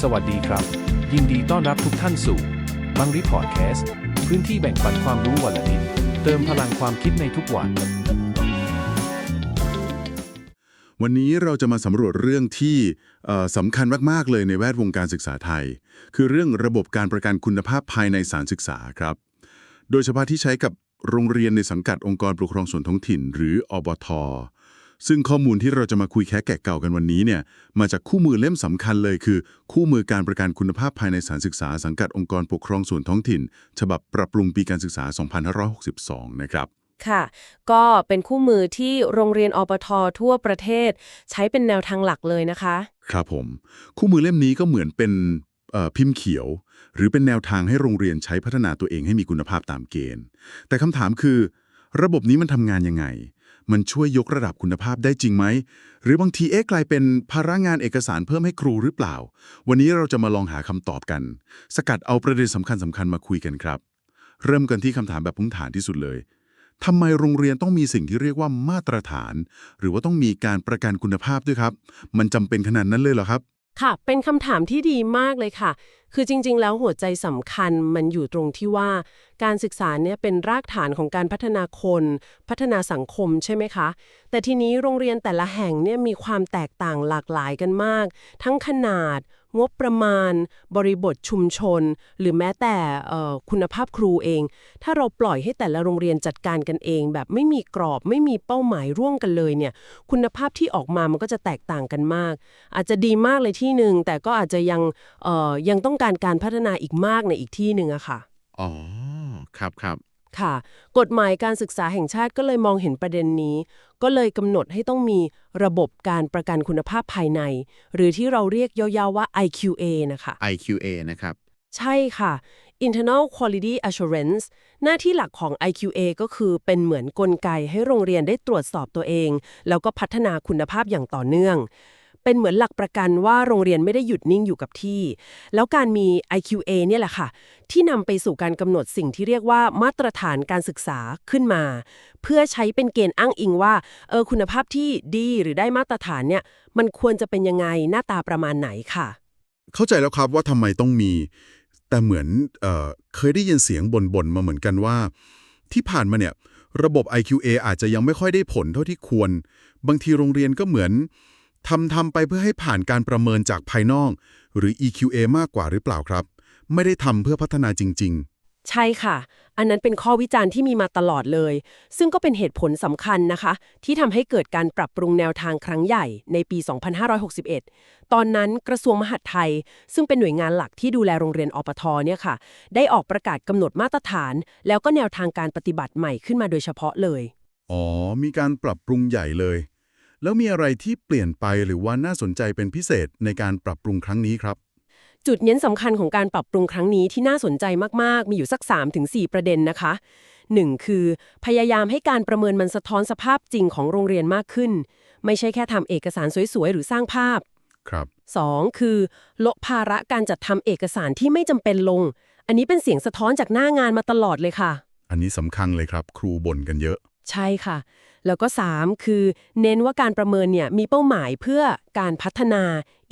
สวัสดีครับ ยินดีต้อนรับทุกท่านสู่บังริพอดแคสต์พื้นที่แบ่งปันความรู้วันละนิดเติมพลังความคิดในทุกวัน วันนี้เราจะมาสำรวจเรื่องที่เอ่อสำคัญมาก ๆ เลยในแวดวงการศึกษาไทย คือเรื่องระบบการประกันคุณภาพภายในสารศึกษาครับ โดยเฉพาะที่ใช้กับโรงเรียนในสังกัดองค์กรปกครองส่วนท้องถิ่น หรืออบท ซึ่งข้อมูลที่เราจะมาคุยแค่แกะเก่ากันวันนี้เนี่ยมาจากคู่มือเล่มสำคัญเลยคือ คู่มือการประกันคุณภาพภายในสารศึกษาสังกัดองค์กรปกครองส่วนท้องถิ่น ฉบับปรับปรุงปีการศึกษา 2562 นะครับค่ะก็เป็นคู่มือที่โรงเรียนอปททั่วประเทศ ใช้เป็นแนวทางหลักเลยนะคะ ครับผม คู่มือเล่มนี้ก็เหมือนเป็นเอ่อพิมพ์เขียว หรือเป็นแนวทางให้โรงเรียนใช้พัฒนาตัวเองให้มีคุณภาพตามเกณฑ์ แต่คำถามคือ ระบบนี้มันทำงานยังไง มันช่วยยกระดับคุณภาพได้จริงไหม หรือบางทีเอ๊ะกลายเป็นภาระงานเอกสารเพิ่มให้ครูหรือเปล่า วันนี้เราจะมาลองหาคำตอบกัน สกัดเอาประเด็นสำคัญสำคัญมาคุยกันครับ เริ่มกันที่คำถามแบบพื้นฐานที่สุดเลยทำไมโรงเรียนต้องมีสิ่งที่เรียกว่ามาตรฐาน หรือว่าต้องมีการประกันคุณภาพด้วยครับ มันจำเป็นขนาดนั้นเลยเหรอครับ ค่ะ เป็นคำถามที่ดีมากเลยค่ะ คือจริง ๆ แล้วหัวใจสำคัญมันอยู่ตรงที่ว่า การศึกษาเนี่ยเป็นรากฐานของการพัฒนาคน พัฒนาสังคมใช่ไหมคะ แต่ทีนี้โรงเรียนแต่ละแห่งเนี่ยมีความแตกต่างหลากหลายกันมาก ทั้งขนาด งบประมาณ บริบทชุมชน หรือแม้แต่คุณภาพครูเอง ถ้าเราปล่อยให้แต่ละโรงเรียนจัดการกันเอง แบบไม่มีกรอบไม่มีเป้าหมายร่วมกันเลยเนี่ย คุณภาพที่ออกมามันก็จะแตกต่างกันมาก อาจจะดีมากเลยที่หนึ่งแต่ก็อาจจะยังเอ่อยังต้องการการพัฒนาอีกมากในอีกที่หนึ่งอะค่ะ อ๋อ ครับครับ ค่ะ กฎหมายการศึกษาแห่งชาติก็เลยมองเห็นประเด็นนี้ ก็เลยกำหนดให้ต้องมีระบบการประกันคุณภาพภายใน หรือที่เราเรียกยาวๆว่า IQA นะคะ IQA นะครับ ใช่ค่ะ Internal Quality Assurance หน้าที่หลักของ IQA ก็คือเป็นเหมือนกลไกให้โรงเรียนได้ตรวจสอบตัวเอง แล้วก็พัฒนาคุณภาพอย่างต่อเนื่อง เป็นเหมือนหลักประกันว่าโรงเรียนไม่ได้หยุดนิ่งอยู่กับที่ แล้วการมี IQA เนี่ยแหละค่ะ ที่นำไปสู่การกำหนดสิ่งที่เรียกว่ามาตรฐานการศึกษาขึ้นมา เพื่อใช้เป็นเกณฑ์อ้างอิงว่าเออคุณภาพที่ดีหรือได้มาตรฐานเนี่ยมันควรจะเป็นยังไงหน้าตาประมาณไหนค่ะ เข้าใจแล้วครับว่าทำไมต้องมี แต่เหมือนเออเคยได้ยินเสียงบ่นๆมาเหมือนกันว่า ที่ผ่านมาเนี่ยระบบ IQA อาจจะยังไม่ค่อยได้ผลเท่าที่ควร บางทีโรงเรียนก็เหมือน ทำทำไปเพื่อให้ผ่านการประเมินจากภายนอก หรือ EQA มากกว่าหรือเปล่าครับ ไม่ได้ทำเพื่อพัฒนาจริงใช่ค่ะ อันนั้นเป็นข้อวิจารณ์ที่มีมาตลอดเลย ซึ่งก็เป็นเหตุผลสำคัญนะคะ ที่ทำให้เกิดการปรับปรุงแนวทางครั้งใหญ่ในปี 2561 ตอนนั้นกระทรวงมหาดไทย ซึ่งเป็นหน่วยงานหลักที่ดูแลโรงเรียนอปทเนี่ยค่ะ ได้ออกประกาศกำหนดมาตรฐาน แล้วก็แนวทางการปฏิบัติใหม่ขึ้นมาโดยเฉพาะเลยๆอ๋อ มีการปรับปรุงใหญ่เลย แล้วมีอะไรที่เปลี่ยนไปหรือว่าน่าสนใจเป็นพิเศษในการปรับปรุงครั้งนี้ครับ จุดเน้นสำคัญของการปรับปรุงครั้งนี้ที่น่าสนใจมากๆ มีอยู่สัก 3-4 ประเด็นนะคะ 1. คือ พยายามให้การประเมินมันสะท้อนสภาพจริงของโรงเรียนมากขึ้น ไม่ใช่แค่ทำเอกสารสวยๆ หรือสร้างภาพครับ 2. คือลดภาระการจัดทำเอกสารที่ไม่จำเป็นลง อันนี้เป็นเสียงสะท้อนจากหน้างานมาตลอดเลยค่ะ อันนี้สำคัญเลยครับ ครูบ่นกันเยอะ ใช่ค่ะ แล้วก็ 3 คือเน้นว่าการประเมินเนี่ยมีเป้าหมายเพื่อการพัฒนา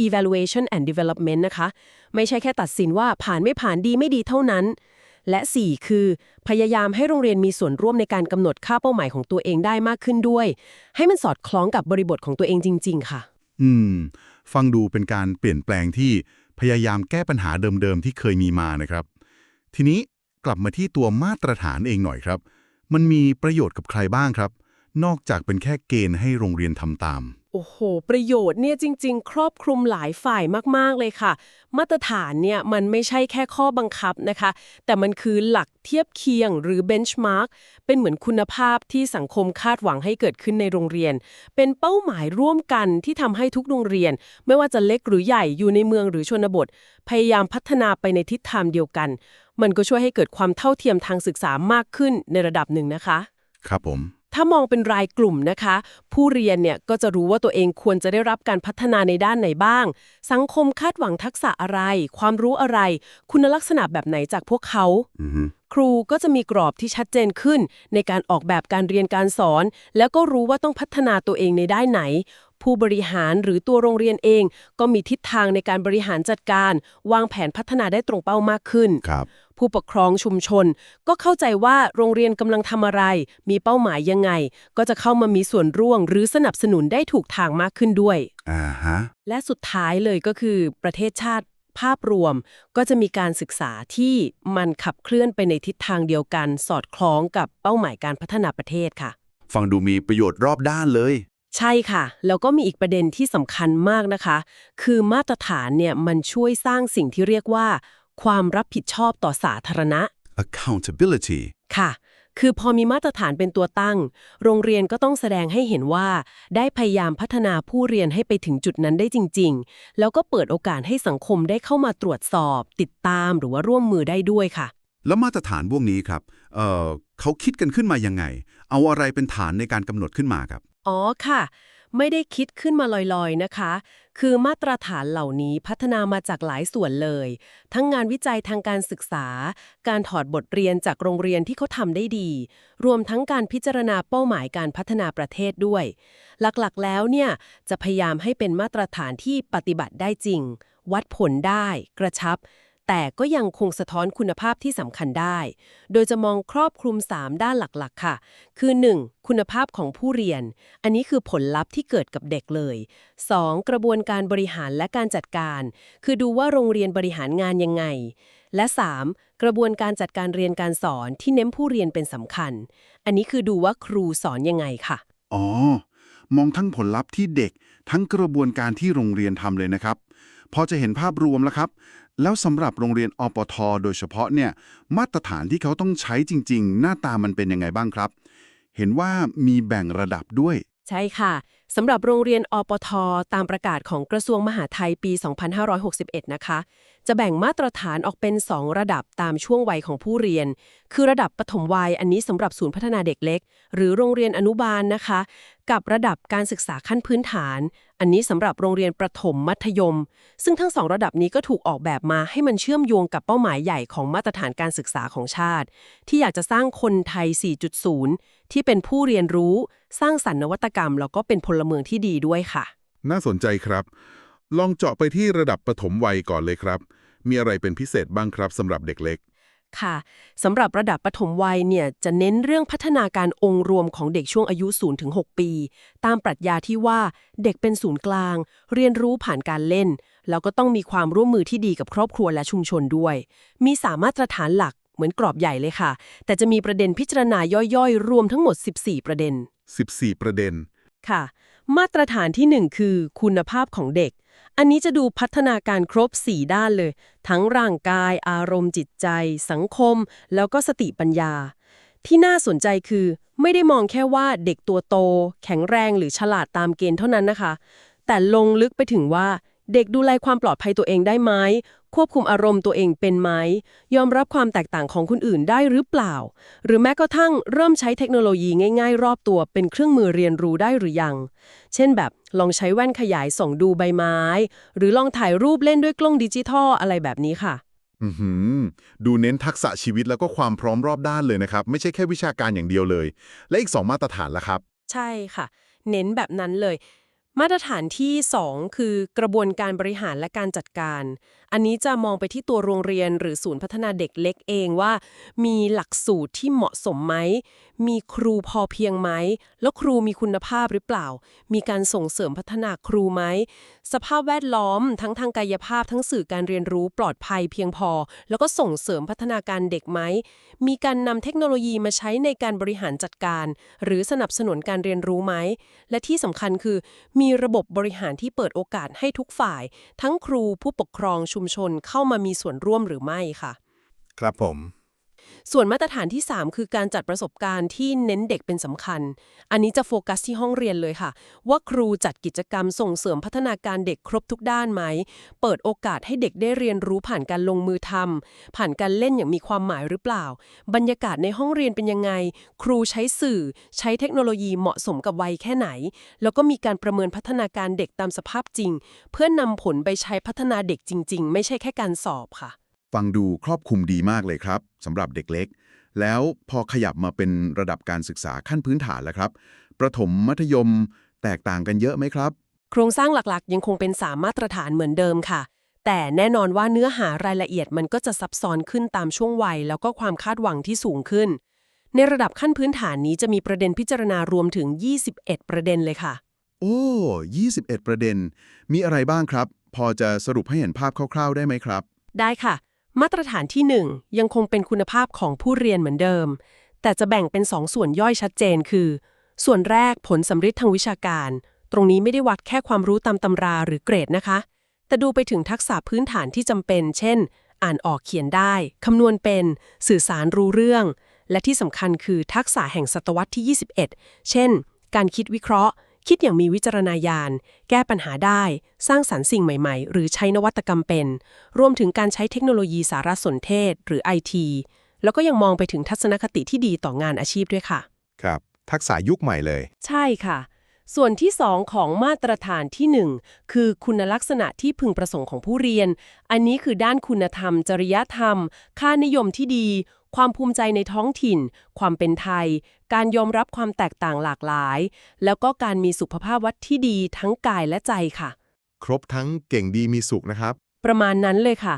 evaluation and development นะคะ ไม่ใช่แค่ตัดสินว่าผ่านไม่ผ่านดีไม่ดีเท่านั้น และ 4 คือ พยายามให้โรงเรียนมีส่วนร่วมในการกำหนดค่าเป้าหมายของตัวเองได้มากขึ้นด้วย ให้มันสอดคล้องกับบริบทของตัวเองจริง ๆ ค่ะ อืม ฟังดูเป็นการเปลี่ยนแปลงที่พยายามแก้ปัญหาเดิมๆที่เคยมีมานะครับ ทีนี้กลับมาที่ตัวมาตรฐานเองหน่อยครับ มันมีประโยชน์กับใครบ้างครับ นอกจากเป็นแค่เกณฑ์ให้โรงเรียนทำตาม โอ้โห ประโยชน์เนี่ยจริง ๆ ครอบคลุมหลายฝ่ายมาก ๆ เลยค่ะ มาตรฐานเนี่ยมันไม่ใช่แค่ข้อบังคับนะคะ แต่มันคือหลักเทียบเคียงหรือ benchmark เป็นเหมือนคุณภาพที่สังคมคาดหวังให้เกิดขึ้นในโรงเรียน เป็นเป้าหมายร่วมกันที่ทำให้ทุกโรงเรียน ไม่ว่าจะเล็กหรือใหญ่อยู่ในเมืองหรือชนบท พยายามพัฒนาไปในทิศทางเดียวกัน มันก็ช่วยให้เกิดความเท่าเทียมทางศึกษามากขึ้นในระดับหนึ่งนะคะ ครับผม ถ้ามองเป็นรายกลุ่มนะคะ ผู้เรียนเนี่ยก็จะรู้ว่าตัวเองควรจะได้รับการพัฒนาในด้านไหนบ้าง สังคมคาดหวังทักษะอะไร ความรู้อะไร คุณลักษณะแบบไหนจากพวกเขาอือฮึครูก็จะมีกรอบที่ชัดเจนขึ้น ในการออกแบบการเรียนการสอน แล้วก็รู้ว่าต้องพัฒนาตัวเองในด้านไหนผู้บริหารหรือตัวโรงเรียนเอง ก็มีทิศทางในการบริหารจัดการ วางแผนพัฒนาได้ตรงเป้ามากขึ้นครับ ผู้ปกครองชุมชน ก็เข้าใจว่าโรงเรียนกำลังทำอะไร มีเป้าหมายยังไง ก็จะเข้ามามีส่วนร่วมหรือสนับสนุนได้ถูกทางมากขึ้นด้วย อ่าฮะ และสุดท้ายเลยก็คือประเทศชาติภาพรวมก็จะมีการศึกษาที่มันขับเคลื่อนไปในทิศทางเดียวกัน สอดคล้องกับเป้าหมายการพัฒนาประเทศค่ะ ฟังดูมีประโยชน์รอบด้านเลย ใช่ค่ะ แล้วก็มีอีกประเด็นที่สำคัญมากนะคะ คือมาตรฐานเนี่ยมันช่วยสร้างสิ่งที่เรียกว่า ความรับผิดชอบต่อสาธารณะ accountability ค่ะ คือพอมีมาตรฐานเป็นตัวตั้ง โรงเรียนก็ต้องแสดงให้เห็นว่า ได้พยายามพัฒนาผู้เรียนให้ไปถึงจุดนั้นได้จริง ๆ แล้วก็เปิดโอกาสให้สังคมได้เข้ามาตรวจสอบ ติดตามหรือว่าร่วมมือได้ด้วยค่ะ แล้วมาตรฐานพวกนี้ครับเอ่อเขาคิดกันขึ้นมายังไง เอาอะไรเป็นฐานในการกำหนดขึ้นมาครับ อ๋อค่ะ ไม่ได้คิดขึ้นมาลอยๆนะคะ คือมาตรฐานเหล่านี้พัฒนามาจากหลายส่วนเลย ทั้งงานวิจัยทางการศึกษา การถอดบทเรียนจากโรงเรียนที่เขาทำได้ดี รวมทั้งการพิจารณาเป้าหมายการพัฒนาประเทศด้วย หลักๆ แล้วเนี่ยจะพยายามให้เป็นมาตรฐานที่ปฏิบัติได้จริง วัดผลได้ กระชับ แต่ก็ยังคงสะท้อนคุณภาพที่สำคัญได้ โดยจะมองครอบคลุม 3 ด้านหลักๆ ค่ะ คือ 1. คุณภาพของผู้เรียน อันนี้คือผลลัพธ์ที่เกิดกับเด็กเลย 2. กระบวนการบริหารและการจัดการ คือดูว่าโรงเรียนบริหารงานยังไง และ 3. กระบวนการจัดการเรียนการสอนที่เน้นผู้เรียนเป็นสำคัญ อันนี้คือดูว่าครูสอนยังไงค่ะ อ๋อ มองทั้งผลลัพธ์ที่เด็ก ทั้งกระบวนการที่โรงเรียนทำเลยนะครับ พอจะเห็นภาพรวมแล้วครับ แล้วสำหรับโรงเรียนอปท โดยเฉพาะเนี่ยมาตรฐานที่เขาต้องใช้จริง ๆ หน้าตามันเป็นยังไงบ้างครับ เห็นว่ามีแบ่งระดับด้วย ใช่ค่ะสำหรับโรงเรียนอปท ตามประกาศของกระทรวงมหาดไทยปี 2561 นะคะ จะแบ่งมาตรฐานออกเป็น 2 ระดับตามช่วงวัยของผู้เรียน คือระดับปฐมวัยอันนี้สำหรับศูนย์พัฒนาเด็กเล็ก หรือโรงเรียนอนุบาลนะคะ กับระดับการศึกษาขั้นพื้นฐาน อันนี้สำหรับโรงเรียนประถมมัธยม ซึ่งทั้งสองระดับนี้ก็ถูกออกแบบมาให้มันเชื่อมโยงกับเป้าหมายใหญ่ของมาตรฐานการศึกษาของชาติ ที่อยากจะสร้างคนไทย 4.0 ที่เป็นผู้เรียนรู้ สร้างสรรค์นวัตกรรม แล้วก็เป็นพลเมืองที่ดีด้วยค่ะ น่าสนใจครับ ลองเจาะไปที่ระดับปฐมวัยก่อนเลยครับ มีอะไรเป็นพิเศษบ้างครับสำหรับเด็กเล็ก ค่ะสำหรับระดับปฐมวัยเนี่ยจะเน้นเรื่องพัฒนาการองค์รวมของเด็กช่วงอายุ0-6ปี ตามปรัชญาที่ว่าเด็กเป็นศูนย์กลาง เรียนรู้ผ่านการเล่น แล้วก็ต้องมีความร่วมมือที่ดีกับครอบครัวและชุมชนด้วย มีสามมาตรฐานหลักเหมือนกรอบใหญ่เลยค่ะ แต่จะมีประเด็นพิจารณาย่อยๆ รวมทั้งหมด 14 ประเด็น 14 ประเด็นค่ะ มาตรฐานที่ 1 คือ คุณภาพของเด็ก อันนี้จะดูพัฒนาการครบ 4 ด้านเลย ทั้งร่างกาย อารมณ์จิตใจ สังคม แล้วก็สติปัญญา ที่น่าสนใจคือ ไม่ได้มองแค่ว่าเด็กตัวโต แข็งแรงหรือฉลาดตามเกณฑ์เท่านั้นนะคะ แต่ลงลึกไปถึงว่า เด็กดูแลความปลอดภัยตัวเองได้ไหมควบคุมอารมณ์ตัวเองเป็นไหมยอมรับความแตกต่างของคนอื่นได้หรือเปล่า หรือแม้กระทั่งเริ่มใช้เทคโนโลยีง่าย ๆ รอบตัวเป็นเครื่องมือเรียนรู้ได้หรือยัง เช่นแบบลองใช้แว่นขยายส่องดูใบไม้ หรือลองถ่ายรูปเล่นด้วยกล้องดิจิทัลอะไรแบบนี้ค่ะอือหือดูเน้นทักษะชีวิตแล้วก็ความพร้อมรอบด้านเลยนะครับ ไม่ใช่แค่วิชาการอย่างเดียวเลย และอีก 2 มาตรฐานละครับ ใช่ค่ะ เน้นแบบนั้นเลย มาตรฐานที่ 2 คือกระบวนการบริหารและการจัดการ อันนี้จะมองไปที่ตัวโรงเรียนหรือศูนย์พัฒนาเด็กเล็กเองว่า มีหลักสูตรที่เหมาะสมไหม มีครูพอเพียงไหม แล้วครูมีคุณภาพหรือเปล่า มีการส่งเสริมพัฒนาครูไหม สภาพแวดล้อมทั้งทางกายภาพทั้งสื่อการเรียนรู้ปลอดภัยเพียงพอ แล้วก็ส่งเสริมพัฒนาการเด็กไหม มีการนำเทคโนโลยีมาใช้ในการบริหารจัดการ หรือสนับสนุนการเรียนรู้ไหม และที่สำคัญคือ มีระบบบริหารที่เปิดโอกาสให้ทุกฝ่าย ทั้งครูผู้ปกครองชุมชนเข้ามามีส่วนร่วมหรือไม่ค่ะ ครับผม ส่วนมาตรฐานที่ 3 คือการจัดประสบการณ์ที่เน้นเด็กเป็นสำคัญ อันนี้จะโฟกัสที่ห้องเรียนเลยค่ะ ว่าครูจัดกิจกรรมส่งเสริมพัฒนาการเด็กครบทุกด้านไหม เปิดโอกาสให้เด็กได้เรียนรู้ผ่านการลงมือทำผ่านการเล่นอย่างมีความหมายหรือเปล่า บรรยากาศในห้องเรียนเป็นยังไง ครูใช้สื่อ ใช้เทคโนโลยีเหมาะสมกับวัยแค่ไหน แล้วก็มีการประเมินพัฒนาการเด็กตามสภาพจริง เพื่อนนำผลไปใช้พัฒนาเด็กจริง ๆ ไม่ใช่แค่การสอบค่ะ ฟังดูครอบคลุมดีมากเลยครับสำหรับเด็กเล็ก แล้วพอขยับมาเป็นระดับการศึกษาขั้นพื้นฐานแล้วครับประถมมัธยมแตกต่างกันเยอะไหมครับ โครงสร้างหลักๆ ยังคงเป็นสามมาตรฐานเหมือนเดิมค่ะ แต่แน่นอนว่าเนื้อหารายละเอียดมันก็จะซับซ้อนขึ้นตามช่วงวัย แล้วก็ความคาดหวังที่สูงขึ้น ในระดับขั้นพื้นฐานนี้จะมีประเด็นพิจารณารวมถึง 21 ประเด็นเลยค่ะ โอ้21 ประเด็น มีอะไรบ้างครับ พอจะสรุปให้เห็นภาพคร่าว ๆ ได้ไหมครับ ได้ค่ะ มาตรฐานที่ 1 ยังคงเป็นคุณภาพของผู้เรียนเหมือนเดิม แต่จะแบ่งเป็น2ส่วนย่อยชัดเจนคือ ส่วนแรกผลสำฤทธิ์ทางวิชาการ ตรงนี้ไม่ได้วัดแค่ความรู้ตามตำราหรือเกรดนะคะ แต่ดูไปถึงทักษะพื้นฐานที่จำเป็น เช่น อ่านออกเขียนได้คำนวณเป็น สื่อสารรู้เรื่อง และที่สำคัญคือทักษะแห่งศตวรรษที่ 21 เช่น การคิดวิเคราะห์ คิดอย่างมีวิจารณญาณ แก้ปัญหาได้ สร้างสรรค์สิ่งใหม่ๆ หรือใช้นวัตกรรมเป็น รวมถึงการใช้เทคโนโลยีสารสนเทศ หรือ IT แล้วก็ยังมองไปถึงทัศนคติที่ดีต่องานอาชีพด้วยค่ะ ครับ ทักษะยุคใหม่เลย ใช่ค่ะ ส่วนที่ 2 ของมาตรฐานที่ 1 คือคุณลักษณะที่พึงประสงค์ของผู้เรียน อันนี้คือด้านคุณธรรม จริยธรรม ค่านิยมที่ดี ความภูมิใจในท้องถิ่น ความเป็นไทย การยอมรับความแตกต่างหลากหลาย แล้วก็การมีสุขภาพวัดที่ดีทั้งกายและใจค่ะ ครบทั้งเก่งดีมีสุขนะครับ ประมาณนั้นเลยค่ะ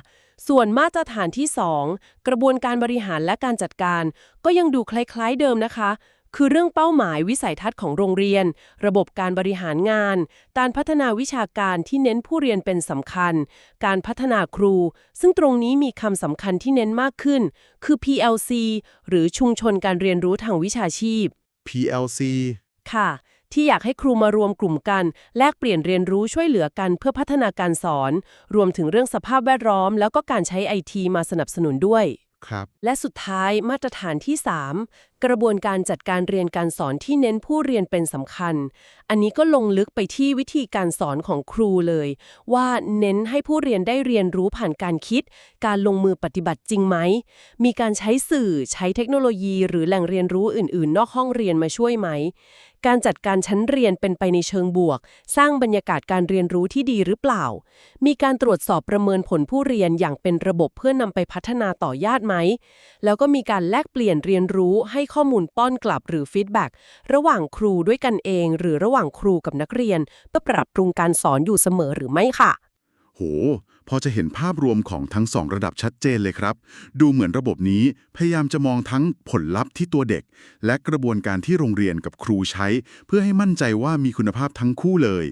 ส่วนมาตรฐานที่ 2 กระบวนการบริหารและการจัดการ ก็ยังดูคล้ายๆเดิมนะคะ คือเรื่องเป้าหมายวิสัยทัศน์ของโรงเรียน ระบบการบริหารงาน การพัฒนาวิชาการที่เน้นผู้เรียนเป็นสำคัญ การพัฒนาครู ซึ่งตรงนี้มีคำสำคัญที่เน้นมากขึ้น คือ PLC หรือชุมชนการเรียนรู้ทางวิชาชีพ PLC ค่ะ ที่อยากให้ครูมารวมกลุ่มกัน แลกเปลี่ยนเรียนรู้ช่วยเหลือกันเพื่อพัฒนาการสอน รวมถึงเรื่องสภาพแวดล้อม แล้วก็การใช้ไอทีมาสนับสนุนด้วย ครับ และสุดท้ายมาตรฐานที่ 3 กระบวนการจัดการเรียนการสอนที่เน้นผู้เรียนเป็นสำคัญ อันนี้ก็ลงลึกไปที่วิธีการสอนของครูเลย ว่าเน้นให้ผู้เรียนได้เรียนรู้ผ่านการคิด การลงมือปฏิบัติจริงไหม มีการใช้สื่อใช้เทคโนโลยี หรือแหล่งเรียนรู้อื่น ๆ นอกห้องเรียนมาช่วยไหม การจัดการชั้นเรียนเป็นไปในเชิงบวก สร้างบรรยากาศการเรียนรู้ที่ดีหรือเปล่า มีการตรวจสอบประเมินผลผู้เรียนอย่างเป็นระบบเพื่อนำไปพัฒนาต่อยอดไหม แล้วก็มีการแลกเปลี่ยนเรียนรู้ให้ข้อมูลป้อนกลับหรือฟีดแบ็กระหว่างครูด้วยกันเอง หรือระหว่างครูกับนักเรียนเพื่อปรับปรุงการสอนอยู่เสมอหรือไม่ค่ะ พอจะเห็นภาพรวมของทั้งสองระดับชัดเจนเลยครับ ดูเหมือนระบบนี้พยายามจะมองทั้งผลลัพธ์ที่ตัวเด็ก และกระบวนการที่โรงเรียนกับครูใช้ เพื่อให้มั่นใจว่ามีคุณภาพทั้งคู่เลย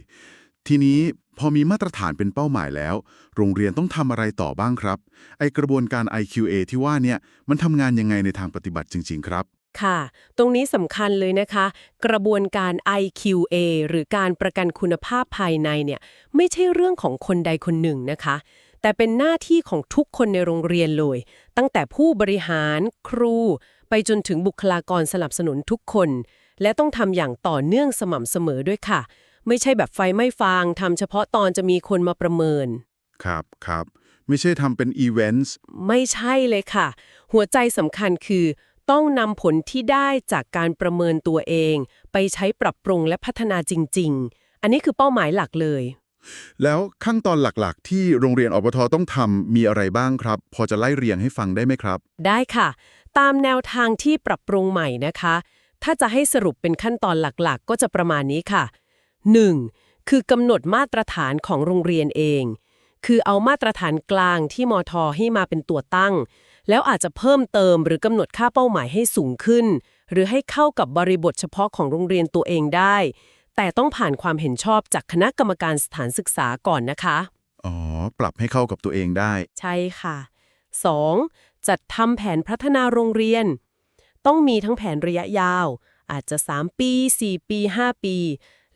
ทีนี้พอมีมาตรฐานเป็นเป้าหมายแล้ว โรงเรียนต้องทำอะไรต่อบ้างครับ ไอกระบวนการ IQA ที่ว่าเนี่ยมันทำงานยังไงในทางปฏิบัติจริง ๆ ครับ ค่ะ ตรงนี้สำคัญเลยนะคะ กระบวนการ IQA หรือการประกันคุณภาพภายในเนี่ยไม่ใช่เรื่องของคนใดคนหนึ่งนะคะ แต่เป็นหน้าที่ของทุกคนในโรงเรียนเลย ตั้งแต่ผู้บริหาร ครู ไปจนถึงบุคลากรสนับสนุนทุกคน และต้องทำอย่างต่อเนื่องสม่ำเสมอด้วยค่ะ ไม่ใช่แบบไฟไม่ฟางทำเฉพาะตอนจะมีคนมาประเมิน ครับครับ ไม่ใช่ทำเป็นอีเวนต์ไม่ใช่เลยค่ะ หัวใจสำคัญคือ ต้องนำผลที่ได้จากการประเมินตัวเอง ไปใช้ปรับปรุงและพัฒนาจริง ๆ อันนี้คือเป้าหมายหลักเลย แล้วขั้นตอนหลักๆ ที่โรงเรียนอปทต้องทำมีอะไรบ้างครับ พอจะไล่เรียงให้ฟังได้ไหมครับ ได้ค่ะ ตามแนวทางที่ปรับปรุงใหม่นะคะ ถ้าจะให้สรุปเป็นขั้นตอนหลักๆ ก็จะประมาณนี้ค่ะ 1. คือกำหนดมาตรฐานของโรงเรียนเอง คือเอามาตรฐานกลางที่มทให้มาเป็นตัวตั้ง แล้วอาจจะเพิ่มเติมหรือกำหนดค่าเป้าหมายให้สูงขึ้น หรือให้เข้ากับบริบทเฉพาะของโรงเรียนตัวเองได้ แต่ต้องผ่านความเห็นชอบจากคณะกรรมการสถานศึกษาก่อนนะคะ อ๋อ ปรับให้เข้ากับตัวเองได้ ใช่ค่ะ 2. จัดทำแผนพัฒนาโรงเรียน ต้องมีทั้งแผนระยะยาว อาจจะ 3 ปี 4 ปี 5 ปี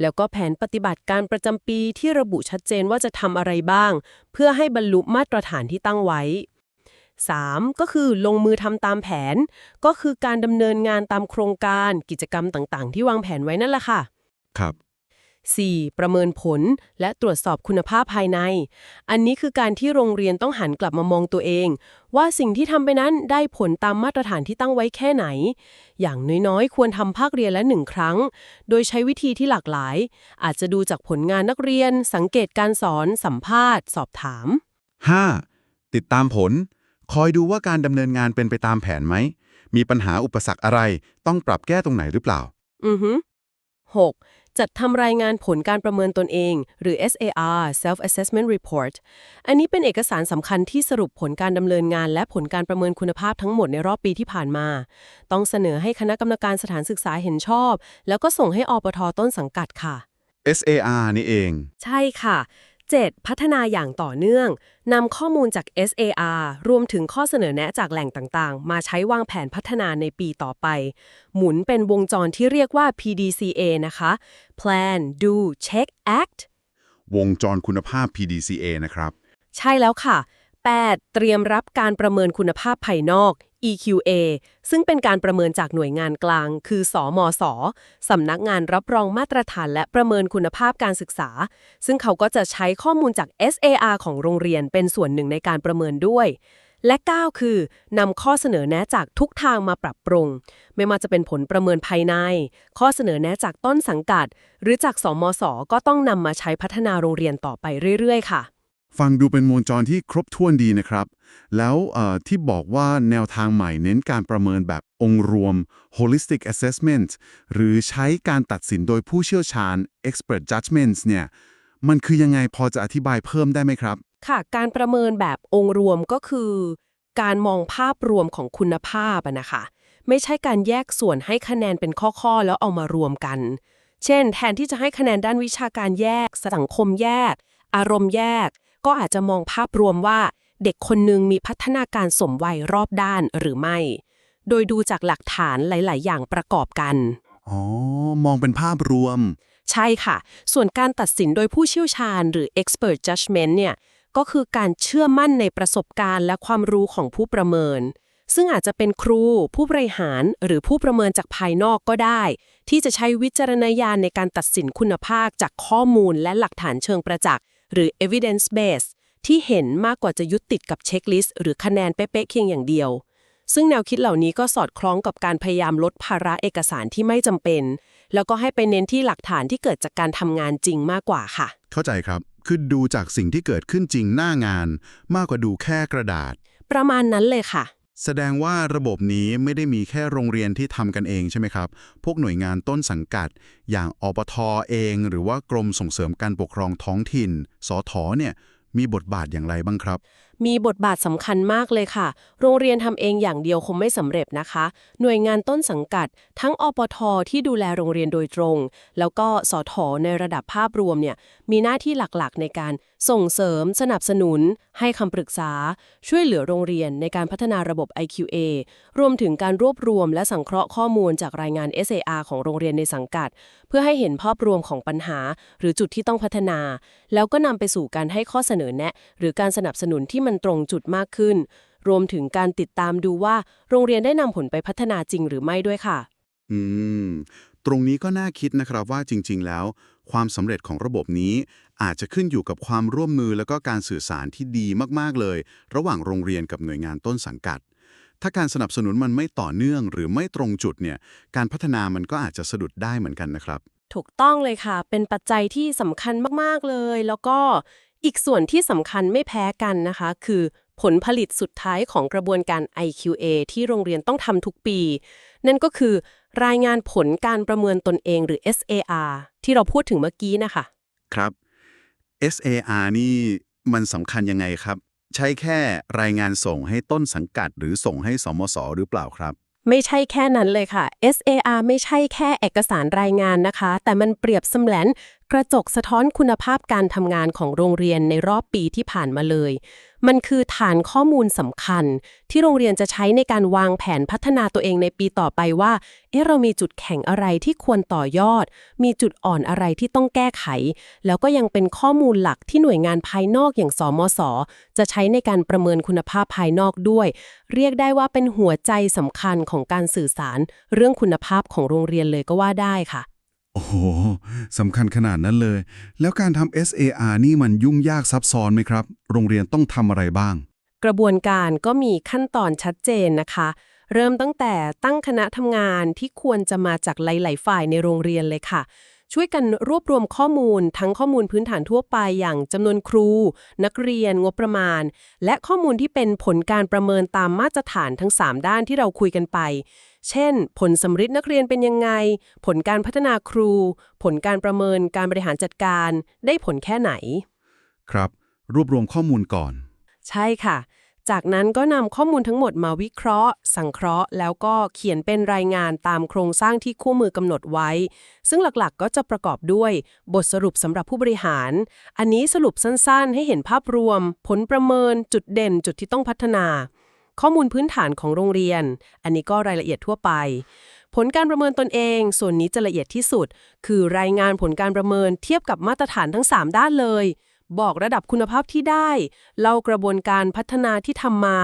แล้วก็แผนปฏิบัติการประจำปีที่ระบุชัดเจนว่าจะทำอะไรบ้าง เพื่อให้บรรลุมาตรฐานที่ตั้งไว้ 3. ก็คือลงมือทำตามแผน ก็คือการดำเนินงานตามโครงการกิจกรรมต่างๆ ที่วางแผนไว้นั่นแหละค่ะ ครับ 4. ประเมินผลและตรวจสอบคุณภาพภายใน อันนี้คือการที่โรงเรียนต้องหันกลับมามองตัวเอง ว่าสิ่งที่ทำไปนั้นได้ผลตามมาตรฐานที่ตั้งไว้แค่ไหน อย่างน้อยๆ ควรทำภาคเรียนละหนึ่งครั้ง โดยใช้วิธีที่หลากหลาย อาจจะดูจากผลงานนักเรียน สังเกตการสอน สัมภาษณ์ สอบถาม 5. ติดตามผล คอยดูว่าการดำเนินงานเป็นไปตามแผนไหม มีปัญหาอุปสรรคอะไร ต้องปรับแก้ตรงไหนหรือเปล่า อือฮึ 6. จัดทำรายงานผลการประเมินตนเอง หรือ SAR Self Assessment Report อันนี้เป็นเอกสารสำคัญที่สรุปผลการดำเนินงาน และผลการประเมินคุณภาพทั้งหมดในรอบปีที่ผ่านมา ต้องเสนอให้คณะกรรมการสถานศึกษาเห็นชอบ แล้วก็ส่งให้อปทต้นสังกัดค่ะ SAR นี่เอง ใช่ค่ะ 7. พัฒนาอย่างต่อเนื่องนำข้อมูลจาก SAR รวมถึงข้อเสนอแนะจากแหล่งต่างๆ มาใช้วางแผนพัฒนาในปีต่อไป หมุนเป็นวงจรที่เรียกว่า PDCA นะคะ Plan Do Check Act วงจรคุณภาพ PDCA นะครับ ใช่แล้วค่ะ 8. เตรียมรับการประเมินคุณภาพภายนอก EQA ซึ่งเป็นการประเมินจากหน่วยงานกลาง คือสอมส สำนักงานรับรองมาตรฐานและประเมินคุณภาพการศึกษา ซึ่งเขาก็จะใช้ข้อมูลจาก SAR ของโรงเรียนเป็นส่วนหนึ่งในการประเมินด้วย และ 9 คือนำข้อเสนอแนะจากทุกทางมาปรับปรุง ไม่ว่าจะเป็นผลประเมินภายใน ข้อเสนอแนะจากต้นสังกัด หรือจากสมส ก็ต้องนำมาใช้พัฒนาโรงเรียนต่อไปเรื่อย ๆ ค่ะ ฟังดูเป็นวงจรที่ครบถ้วนดีนะครับ แล้วที่บอกว่าแนวทางใหม่เน้นการประเมินแบบองค์รวม holistic assessment หรือใช้การตัดสินโดยผู้เชี่ยวชาญ expert judgments เนี่ยมันคือยังไงพอจะอธิบายเพิ่มได้ไหมครับ ค่ะ การประเมินแบบองค์รวมก็คือ การมองภาพรวมของคุณภาพอะนะคะ ไม่ใช่การแยกส่วนให้คะแนนเป็นข้อๆ แล้วเอามารวมกัน เช่น แทนที่จะให้คะแนนด้านวิชาการแยก สังคมแยก อารมณ์แยก ก็อาจจะมองภาพรวมว่า เด็กคนหนึ่งมีพัฒนาการสมวัยรอบด้านหรือไม่ โดยดูจากหลักฐานหลาย ๆ อย่างประกอบกัน อ๋อ มองเป็นภาพรวม ใช่ค่ะ ส่วนการตัดสินโดยผู้เชี่ยวชาญหรือ expert judgment เนี่ยก็คือการเชื่อมั่นในประสบการณ์และความรู้ของผู้ประเมิน ซึ่งอาจจะเป็นครู ผู้บริหารหรือผู้ประเมินจากภายนอกก็ได้ ที่จะใช้วิจารณญาณในการตัดสินคุณภาพจากข้อมูลและหลักฐานเชิงประจักษ์ หรือ evidence base ที่เห็นมากกว่าจะยึดติดกับเช็คลิสต์หรือคะแนนเป๊ะๆเพียงอย่างเดียว ซึ่งแนวคิดเหล่านี้ก็สอดคล้องกับการพยายามลดภาระเอกสารที่ไม่จำเป็น แล้วก็ให้ไปเน้นที่หลักฐานที่เกิดจากการทำงานจริงมากกว่าค่ะ เข้าใจครับ คือดูจากสิ่งที่เกิดขึ้นจริงหน้างาน มากกว่าดูแค่กระดาษ ประมาณนั้นเลยค่ะ แสดงว่าระบบนี้ไม่ได้มีแค่โรงเรียนที่ทำกันเองใช่ไหมครับ พวกหน่วยงานต้นสังกัด อย่างอปทเอง หรือว่ากรมส่งเสริมการปกครองท้องถิ่นสทเนี่ยมีบทบาทอย่างไรบ้างครับมีบทบาทสำคัญมากเลยค่ะ โรงเรียนทำเองอย่างเดียวคงไม่สำเร็จนะคะ หน่วยงานต้นสังกัด ทั้งอปทที่ดูแลโรงเรียนโดยตรง แล้วก็สอทในระดับภาพรวมเนี่ยมีหน้าที่หลักๆ ในการส่งเสริม สนับสนุน ให้คำปรึกษา ช่วยเหลือโรงเรียนในการพัฒนาระบบ IQA รวมถึงการรวบรวมและสังเคราะห์ข้อมูลจากรายงาน SAR ของโรงเรียนในสังกัด เพื่อให้เห็นภาพรวมของปัญหา หรือจุดที่ต้องพัฒนา แล้วก็นำไปสู่การให้ข้อเสนอแนะ หรือการสนับสนุนที่มันตรงจุดมากขึ้น รวมถึงการติดตามดูว่าโรงเรียนได้นำผลไปพัฒนาจริงหรือไม่ด้วยค่ะ อืม ตรงนี้ก็น่าคิดนะครับว่าจริง ๆ แล้ว ความสำเร็จของระบบนี้อาจจะขึ้นอยู่กับความร่วมมือแล้วก็การสื่อสารที่ดีมากๆเลย ระหว่างโรงเรียนกับหน่วยงานต้นสังกัด ถ้าการสนับสนุนมันไม่ต่อเนื่องหรือไม่ตรงจุดเนี่ย การพัฒนามันก็อาจจะสะดุดได้เหมือนกันนะครับ ถูกต้องเลยค่ะ เป็นปัจจัยที่สำคัญมาก ๆ เลย แล้วก็ อีกส่วนที่สำคัญไม่แพ้กันนะคะ คือผลผลิตสุดท้ายของกระบวนการ IQA ที่โรงเรียนต้องทำทุกปี นั่นก็คือ รายงานผลการประเมินตนเองหรือ SAR ที่เราพูดถึงเมื่อกี้นะคะ ครับ SAR นี่มันสำคัญยังไงครับ ใช้แค่รายงานส่งให้ต้นสังกัด หรือส่งให้สมสหรือเปล่าครับ ไม่ใช่แค่นั้นเลยค่ะ SAR ไม่ใช่แค่เอกสารรายงานนะคะ แต่มันเปรียบเสมือนกระจกสะท้อนคุณภาพการทำงานของโรงเรียนในรอบปีที่ผ่านมาเลย มันคือฐานข้อมูลสำคัญ ที่โรงเรียนจะใช้ในการวางแผนพัฒนาตัวเองในปีต่อไปว่า เอ๊ะเรามีจุดแข็งอะไรที่ควรต่อยอด มีจุดอ่อนอะไรที่ต้องแก้ไข แล้วก็ยังเป็นข้อมูลหลักที่หน่วยงานภายนอกอย่างสมส จะใช้ในการประเมินคุณภาพภายนอกด้วย เรียกได้ว่าเป็นหัวใจสำคัญของการสื่อสาร เรื่องคุณภาพของโรงเรียนเลยก็ว่าได้ค่ะ โอ้โหสำคัญขนาดนั้นเลย แล้วการทำ SAR นี่มันยุ่งยากซับซ้อนไหมครับ โรงเรียนต้องทำอะไรบ้าง กระบวนการก็มีขั้นตอนชัดเจนนะคะ เริ่มตั้งแต่ตั้งคณะทำงานที่ควรจะมาจากหลาย ๆ ฝ่ายในโรงเรียนเลยค่ะ ช่วยกันรวบรวมข้อมูล ทั้งข้อมูลพื้นฐานทั่วไปอย่างจำนวนครู นักเรียนงบประมาณ และข้อมูลที่เป็นผลการประเมินตามมาตรฐานทั้ง 3 ด้านที่เราคุยกันไป เช่น ผลสำฤทธิ์นักเรียนเป็นยังไง ผลการพัฒนาครู ผลการประเมินการบริหารจัดการ ได้ผลแค่ไหน ครับ รวบรวมข้อมูลก่อน ใช่ค่ะ จากนั้นก็นำข้อมูลทั้งหมดมาวิเคราะห์ สังเคราะห์ แล้วก็เขียนเป็นรายงานตามโครงสร้างที่คู่มือกำหนดไว้ ซึ่งหลักๆ ก็จะประกอบด้วย บทสรุปสำหรับผู้บริหาร อันนี้สรุปสั้นๆ ให้เห็นภาพรวม ผลประเมิน จุดเด่น จุดที่ต้องพัฒนา ข้อมูลพื้นฐานของโรงเรียน อันนี้ก็รายละเอียดทั่วไป ผลการประเมินตนเอง ส่วนนี้จะละเอียดที่สุด คือรายงานผลการประเมินเทียบกับมาตรฐานทั้ง 3 ด้านเลย บอกระดับคุณภาพที่ได้ เล่ากระบวนการพัฒนาที่ทำมา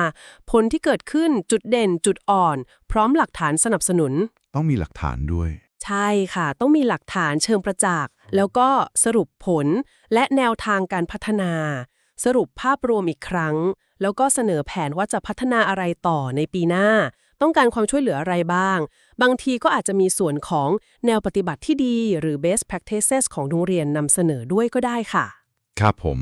ผลที่เกิดขึ้นจุดเด่น จุดอ่อน พร้อมหลักฐานสนับสนุน ต้องมีหลักฐานด้วย ใช่ค่ะ ต้องมีหลักฐานเชิงประจักษ์แล้วก็สรุปผลและแนวทางการพัฒนา สรุปภาพรวมอีกครั้ง แล้วก็เสนอแผนว่าจะพัฒนาอะไรต่อในปีหน้า ต้องการความช่วยเหลืออะไรบ้าง บางทีก็อาจจะมีส่วนของแนวปฏิบัติที่ดี หรือ best practices ของโรงเรียนนำเสนอด้วยก็ได้ค่ะ ครับผม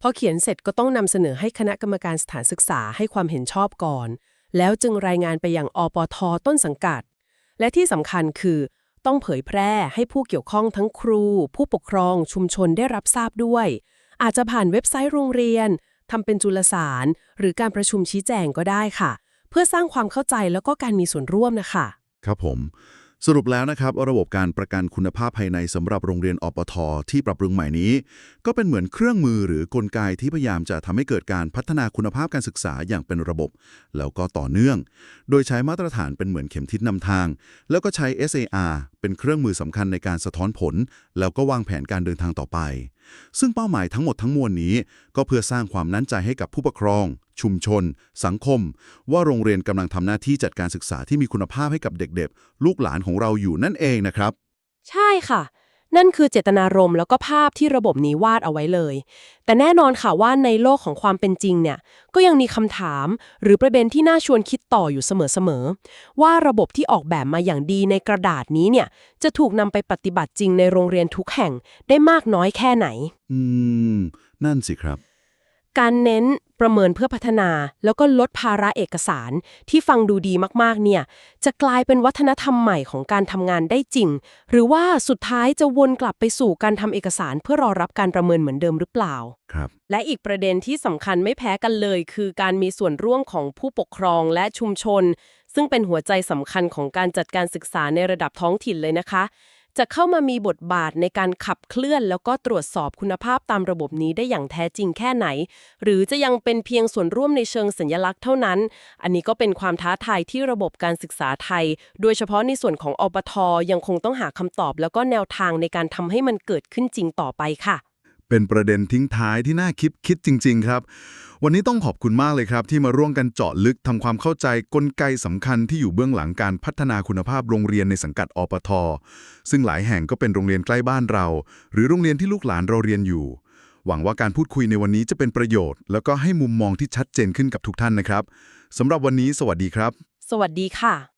พอเขียนเสร็จก็ต้องนำเสนอให้คณะกรรมการสถานศึกษาให้ความเห็นชอบก่อน แล้วจึงรายงานไปยังอปทต้นสังกัด และที่สำคัญคือต้องเผยแพร่ให้ผู้เกี่ยวข้องทั้งครู ผู้ปกครองชุมชนได้รับทราบด้วย อาจจะผ่านเว็บไซต์โรงเรียนทำเป็นจุลสาร หรือการประชุมชี้แจงก็ได้ค่ะ เพื่อสร้างความเข้าใจแล้วก็การมีส่วนร่วมนะคะ ครับผม สรุปแล้วนะครับระบบการประกันคุณภาพภายในสำหรับโรงเรียนอปทที่ปรับปรุงใหม่นี้ ก็เป็นเหมือนเครื่องมือหรือกลไกที่พยายามจะทำให้เกิดการพัฒนาคุณภาพการศึกษาอย่างเป็นระบบ แล้วก็ต่อเนื่อง โดยใช้มาตรฐานเป็นเหมือนเข็มทิศนำทาง แล้วก็ใช้ SAR เป็นเครื่องมือสำคัญในการสะท้อนผล แล้วก็วางแผนการเดินทางต่อไป ซึ่งเป้าหมายทั้งหมดทั้งมวลนี้ ก็เพื่อสร้างความนั้นใจให้กับผู้ปกครอง ชุมชน สังคม ว่าโรงเรียนกำลังทำหน้าที่จัดการศึกษาที่มีคุณภาพให้กับเด็กๆ ลูกหลานของเราอยู่นั่นเองนะครับ ใช่ค่ะ นั่นคือเจตนารมณ์แล้วก็ภาพที่ระบบนี้วาดเอาไว้เลย แต่แน่นอนค่ะว่าในโลกของความเป็นจริงเนี่ย ก็ยังมีคำถามหรือประเด็นที่น่าชวนคิดต่ออยู่เสมอๆ ว่าระบบที่ออกแบบมาอย่างดีในกระดาษนี้เนี่ย จะถูกนำไปปฏิบัติจริงในโรงเรียนทุกแห่งได้มากน้อยแค่ไหน อืม นั่นสิครับ การเน้นประเมินเพื่อพัฒนา แล้วก็ลดภาระเอกสารที่ฟังดูดีมากๆ เนี่ย จะกลายเป็นวัฒนธรรมใหม่ของการทำงานได้จริง หรือว่าสุดท้ายจะวนกลับไปสู่การทำเอกสารเพื่อรอรับการประเมินเหมือนเดิมหรือเปล่า ครับ และอีกประเด็นที่สำคัญไม่แพ้กันเลย คือการมีส่วนร่วมของผู้ปกครองและชุมชน ซึ่งเป็นหัวใจสำคัญของการจัดการศึกษาในระดับท้องถิ่นเลยนะคะ จะเข้ามามีบทบาทในการขับเคลื่อน แล้วก็ตรวจสอบคุณภาพตามระบบนี้ได้อย่างแท้จริงแค่ไหน หรือจะยังเป็นเพียงส่วนร่วมในเชิงสัญลักษณ์เท่านั้น อันนี้ก็เป็นความท้าทายที่ระบบการศึกษาไทย โดยเฉพาะในส่วนของอปทยังคงต้องหาคำตอบ แล้วก็แนวทางในการทำให้มันเกิดขึ้นจริงต่อไปค่ะ เป็นประเด็นทิ้งท้ายที่น่าคิดคิดจริง ๆ ครับ วันนี้ต้องขอบคุณมากเลยครับ ที่มาร่วมกันเจาะลึกทำความเข้าใจกลไกสำคัญที่อยู่เบื้องหลังการพัฒนาคุณภาพโรงเรียนในสังกัดอปท ซึ่งหลายแห่งก็เป็นโรงเรียนใกล้บ้านเรา หรือโรงเรียนที่ลูกหลานเราเรียนอยู่ หวังว่าการพูดคุยในวันนี้จะเป็นประโยชน์ แล้วก็ให้มุมมองที่ชัดเจนขึ้นกับทุกท่านนะครับสำหรับวันนี้ สวัสดีครับ สวัสดีค่ะ